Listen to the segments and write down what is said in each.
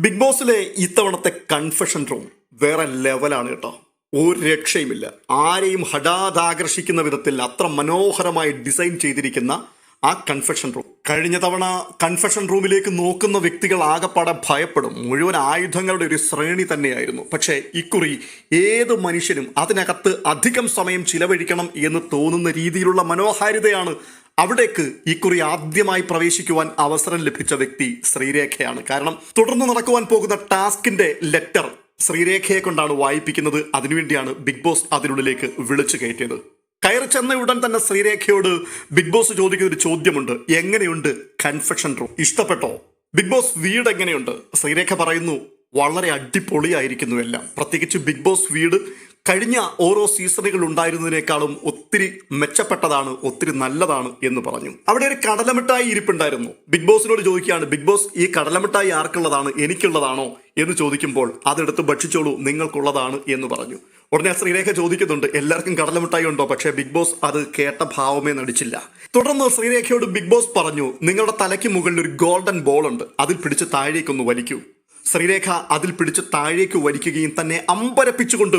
Big ബോസിലെ ഇത്തവണത്തെ confession room വേറെ ലെവലാണ് കേട്ടോ. ഒരു രക്ഷയുമില്ല. ആരെയും ഹഠാതാകർഷിക്കുന്ന വിധത്തിൽ അത്ര മനോഹരമായി ഡിസൈൻ ചെയ്തിരിക്കുന്ന ആ കൺഫെഷൻ റൂം കഴിഞ്ഞ തവണ കൺഫെഷൻ റൂമിലേക്ക് നോക്കുന്ന വ്യക്തികൾ ആകപ്പാടെ ഭയപ്പെടും. മുഴുവൻ ആയുധങ്ങളുടെ ഒരു ശ്രേണി തന്നെയായിരുന്നു. പക്ഷേ ഇക്കുറി ഏത് മനുഷ്യനും അതിനകത്ത് അധികം സമയം ചിലവഴിക്കണം എന്ന് തോന്നുന്ന രീതിയിലുള്ള മനോഹാരിതയാണ് അവിടേക്ക് ഇക്കുറി ആദ്യമായി പ്രവേശിക്കുവാൻ അവസരം ലഭിച്ച വ്യക്തി ശ്രീരേഖയാണ്. കാരണം തുടർന്ന് നടക്കുവാൻ പോകുന്ന ടാസ്കിന്റെ ലെറ്റർ ശ്രീരേഖയെ കൊണ്ടാണ് വായിപ്പിക്കുന്നത്. അതിനുവേണ്ടിയാണ് ബിഗ് ബോസ് അതിനുള്ളിലേക്ക് വിളിച്ചു കയറ്റിയത്. കയറി ചെന്ന ഉടൻ തന്നെ ശ്രീരേഖയോട് ബിഗ് ബോസ് ചോദിക്കുന്ന ഒരു ചോദ്യമുണ്ട്. എങ്ങനെയുണ്ട് കൺഫെക്ഷൻ റൂം? ഇഷ്ടപ്പെട്ടോ? ബിഗ് ബോസ് വീട് എങ്ങനെയുണ്ട്? ശ്രീരേഖ പറയുന്നു വളരെ അടിപൊളിയായിരിക്കുന്നു എല്ലാം. പ്രത്യേകിച്ച് ബിഗ് ബോസ് വീട് കഴിഞ്ഞ ഓരോ സീസണുകൾ ഉണ്ടായിരുന്നതിനേക്കാളും ഒത്തിരി മെച്ചപ്പെട്ടതാണ് ഒത്തിരി നല്ലതാണ് എന്ന് പറഞ്ഞു. അവിടെ ഒരു കടലമിട്ടായി ഇരിപ്പുണ്ടായിരുന്നു. ബിഗ് ബോസിനോട് ചോദിക്കുകയാണ് ബിഗ് ബോസ് ഈ കടലമിട്ടായി ആർക്കുള്ളതാണ്? എനിക്കുള്ളതാണോ? എന്ന് ചോദിക്കുമ്പോൾ അതെടുത്ത് ഭക്ഷിച്ചോളൂ നിങ്ങൾക്കുള്ളതാണ് എന്ന് പറഞ്ഞു. ഉടനെ ശ്രീരേഖ ചോദിക്കുന്നുണ്ട് എല്ലാവർക്കും കടലമിട്ടായി ഉണ്ടോ? പക്ഷേ ബിഗ് ബോസ് അത് കേട്ട ഭാവമേ നടിച്ചില്ല. തുടർന്ന് ശ്രീരേഖയോട് ബിഗ് ബോസ് പറഞ്ഞു നിങ്ങളുടെ തലയ്ക്ക് മുകളിൽ ഒരു ഗോൾഡൻ ബോൾ ഉണ്ട് അതിൽ പിടിച്ച് താഴേക്കൊന്ന് വലിക്കൂ. ശ്രീരേഖ അതിൽ പിടിച്ച് താഴേക്ക് വലിക്കുകയും തന്നെ അമ്പരപ്പിച്ചുകൊണ്ട്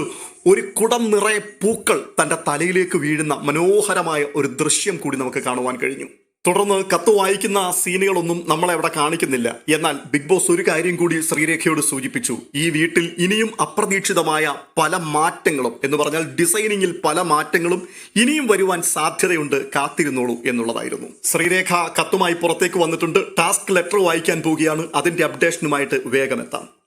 ഒരു കുടം നിറയെ പൂക്കൾ തന്റെ തലയിലേക്ക് വീഴുന്ന മനോഹരമായ ഒരു ദൃശ്യം കൂടി നമുക്ക് കാണുവാൻ കഴിഞ്ഞു. തുടർന്ന് കത്ത് വായിക്കുന്ന സീനുകളൊന്നും നമ്മളെ അവിടെ കാണിക്കുന്നില്ല. എന്നാൽ ബിഗ് ബോസ് ഒരു കാര്യം കൂടി ശ്രീരേഖയോട് സൂചിപ്പിച്ചു. ഈ വീട്ടിൽ ഇനിയും അപ്രതീക്ഷിതമായ പല മാറ്റങ്ങളും എന്ന് പറഞ്ഞാൽ ഡിസൈനിങ്ങിൽ പല മാറ്റങ്ങളും ഇനിയും വരുവാൻ സാധ്യതയുണ്ട് കാത്തിരുന്നോളൂ എന്നുള്ളതായിരുന്നു. ശ്രീരേഖ കത്തുമായി പുറത്തേക്ക് വന്നിട്ടുണ്ട്. ടാസ്ക് ലെറ്റർ വായിക്കാൻ പോവുകയാണ്. അതിന്റെ അപ്ഡേഷനുമായിട്ട് വേഗം എത്താം